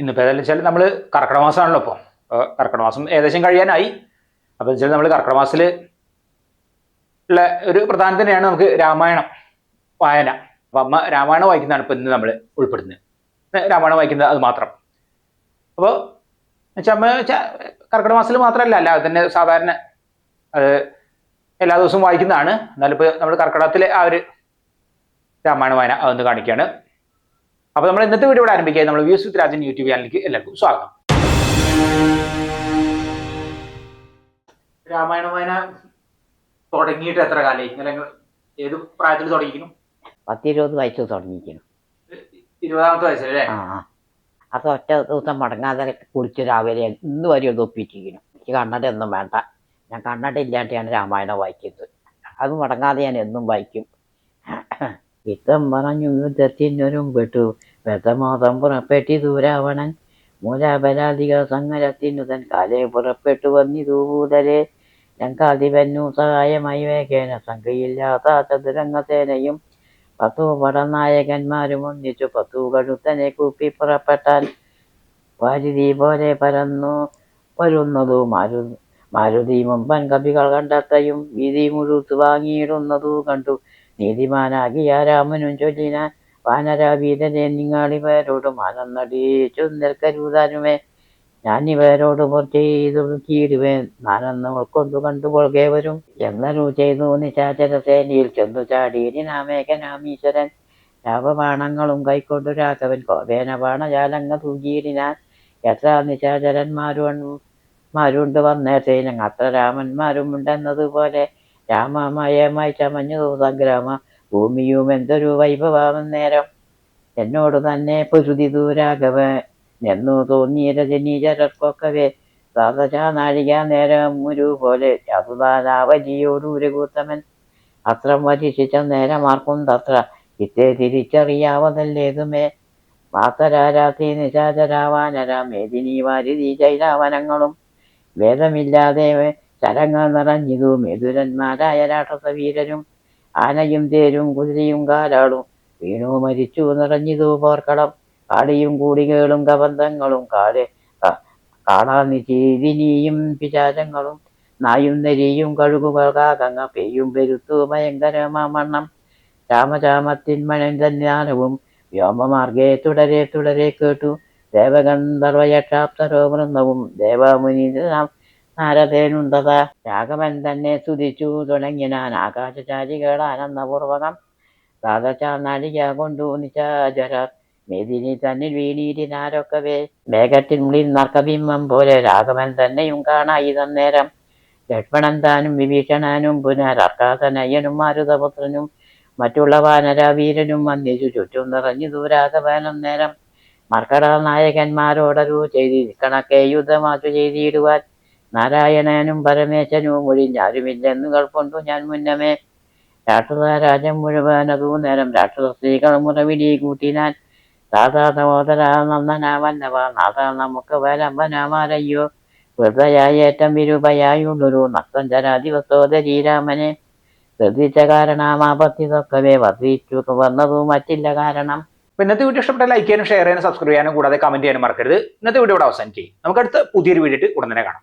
ഇന്നിപ്പോൾ ഏതായാലും വെച്ചാൽ നമ്മൾ കർക്കിടക മാസമാണല്ലോ ഇപ്പോൾ കർക്കിടക മാസം ഏകദേശം കഴിയാനായി. അപ്പോൾ വെച്ചാൽ നമ്മൾ കർക്കിടക മാസത്തിൽ ഉള്ള ഒരു പ്രധാനം തന്നെയാണ് നമുക്ക് രാമായണം വായന. അപ്പം അമ്മ രാമായണം വായിക്കുന്നതാണ് ഇപ്പോൾ ഇന്ന് നമ്മൾ ഉൾപ്പെടുന്നത്. രാമായണം വായിക്കുന്നത് അത് മാത്രം. അപ്പോൾ അമ്മ കർക്കിടക മാസത്തിൽ മാത്രമല്ല അല്ല തന്നെ സാധാരണ അത് എല്ലാ ദിവസവും വായിക്കുന്നതാണ്. എന്നാലും ഇപ്പോൾ നമ്മൾ കർക്കിടകത്തിലെ ആ ഒരു രാമായണ വായന അതൊന്ന് കാണിക്കുകയാണ് അപ്പോൾ നമ്മൾ ഇന്നത്തെ വീഡിയോ ഇവിടെ ആരംഭിക്കുക നമ്മൾ വ്യൂസ് വിത്ത് രാജൻ യൂട്യൂബ് ചാനലിലേക്ക് എല്ലാവർക്കും സ്വാഗതം. രാമായണ വായന തുടങ്ങിയിട്ട് എത്ര കാലമായി? ഇങ്ങനെ ഏത് പ്രായത്തിൽ തുടങ്ങിക്കുന്നു പത്തിരുപത് വയസ്സ് തുടങ്ങിയിരിക്കുന്നു. ഇരുപതാമത്തെ വയസ്സല്ലേ ആ ആ. അത് ഒറ്റ ദിവസം മടങ്ങാതെ കുളിച്ച് രാവിലെ ഇന്ന് വരെ ഒപ്പിച്ചിരിക്കുന്നു. എനിക്ക് കണ്ണടയൊന്നും വേണ്ട. ഞാൻ കണ്ണട ഇല്ലാണ്ടാണ് രാമായണം വായിക്കുന്നത്. അത് മടങ്ങാതെ ഞാൻ എന്നും വായിക്കും. ഇത്തം പറഞ്ഞു തെറ്റിന്നൊരു പെട്ടു വ്യതമാതം പുറപ്പെട്ടിതു ദൂരാവണൻ സംഗരത്തിനു തൻ കാലേ പുറപ്പെട്ടു വന്നിതൂതരെ ലങ്കാധിപന്നു സഹായമായി വേഗേന സംഖ്യയില്ലാത്ത ചതുരംഗസേനയും പത്തു പടനായകന്മാരും ഒന്നിച്ചു പത്തു കഴുത്തനെ കൂപ്പി പുറപ്പെട്ടാൽ വാരിധി പോലെ പരന്നു വരുന്നതു മാരു മാരുതി മുമ്പൻ കവികൾ കണ്ടെത്തയും വീതി മുഴുത്തു വാങ്ങിയിടുന്നതു കണ്ടു. നീതിമാനാകിയ രാമനും ചൊല്ലിനാൻ വാനരാവീരനെ നിങ്ങളിവരോട് മാനം നടിച്ചു നിൽക്കരുതാനുമേ. ഇവരോട് ചെയ്തു കീടുവേൻ. നാനെന്ന് ഉൾക്കൊണ്ടു കണ്ടുകൊള്ളുകവരും എന്നരു ചെയ്തു നിശാചര സേനയിൽ ചെന്നു ചാടിയിനാമേകനാമീശ്വരൻ രാവബാണങ്ങളും കൈക്കൊണ്ടു രാഘവൻ കോപേന ബാണജാലങ്ങ തൂകിയിടിനാൻ. എത്ര നിശാചരന്മാരും മാരുണ്ട് വന്നേറ്റേനും അത്ര രാമന്മാരും ഉണ്ടെന്നതുപോലെ രാമമയമായി ചമഞ്ഞു സംഗ്രാമ ഭൂമിയും എന്തൊരു വൈഭവം നേരം. എന്നോട് തന്നെ പൊരുതി രാഘവ എന്നു തോന്നിയ രജനീചരർക്കൊക്കവേ സാധചാ നാഴിക നേരം ഒരു പോലെ യാതുദാനാവലിയോടു കൂത്തമൻ അത്രം വരിശിച്ച നേരമാർക്കും തത്ര ഇത്തേ തിരിച്ചറിയാവതല്ലേതുമേ. മാതരാരാത്രി നിശാചരാവാനരാ. മേദിനി ചൈലാവനങ്ങളും വേദമില്ലാതെ ശരങ്ങൾ നിറഞ്ഞിതു. രാക്ഷസ രാക്ഷസവീരരും. ആനയും തേരും കുതിരയും കാലാളും വീണു മരിച്ചു നിറഞ്ഞിതു പോർക്കളം. കാളിയും കൂടികളും കബന്ധങ്ങളും കാട് കാളാനിചീതിനിയും പിശാചങ്ങളും. നായും നരിയും കഴുകുകൾ കാകങ്ങ പെയ്യും പെരുത്തു ഭയങ്കരമാമണ്ണം രാമചാമത്തിൻ മഴന്തന്യാനവും വ്യോമമാർഗേ തുടരെ തുടരെ കേട്ടു. ദേവഗന്ധർവയക്ഷാപ്തരോ വൃന്ദവും ദേവമുനി നാരദേനുണ്ടത. രാഘവൻ തന്നെ സ്തുതിച്ചു തുടങ്ങിനാൻ ആകാശചാരികളാനന്ദപൂർവകം സാധചാ നാഴിക കൊണ്ടു നിശാചര മേദിനി തന്നിൽ വീണീരിനാരൊക്കവേ മേഘത്തിനുള്ളിൽ നർക്കബിംബം പോലെ രാഘവൻ തന്നെയും കാണായി തന്നേരം. ലക്ഷ്മണൻ താനും വിഭീഷണനും പുനരർക്കാസനയ്യനും മാരുതപുത്രനും മറ്റുള്ള വാനരവീരനും വന്നിച്ചു. ചുറ്റും നിറഞ്ഞു ദൂരാഘവനം നേരം. മർക്കട നായകന്മാരോടരു ചെയ്തി കണക്കെ യുദ്ധമാറ്റു ചെയ്തിടുവാൻ നാരായണനും പരമേശനും ഒഴിഞ്ഞാരുമില്ലെന്നു കൾക്കൊണ്ടു ഞാൻ മുന്നമേ. രാക്ഷസ രാജ്യം മുഴുവൻ അതു നേരം രാക്ഷസ സ്ത്രീകൾ മുറവിലി കൂട്ടിനാൻ താതാ സഹോദര നന്ദന വല്ലവ നാഥ നമുക്ക് വരമ്പനാമാരയ്യോ വെറുതയായേറ്റം വിരൂപയായുള്ളൊരു നക്തം ജരാധിപസോദരി രാമനെ ശ്രദ്ധിച്ച കാരണമാപത്തിതൊക്കവേ വർദ്ധിച്ചു വന്നതും മറ്റില്ല കാരണം. ഇന്നത്തെ വീഡിയോ ഇഷ്ടപ്പെട്ട ലൈക്ക് ചെയ്യാനും ഷെയർ ചെയ്യാനും സബ്സ്ക്രൈബ് ചെയ്യാനും കൂടാതെ കമന്റ് ചെയ്യാനും മറക്കരുത്. ഇന്നത്തെ വീഡിയോ ഇവിടെ അവസാനിക്കും നമുക്ക് അടുത്ത പുതിയൊരു വീഡിയോ ഉടനെ കാണാം.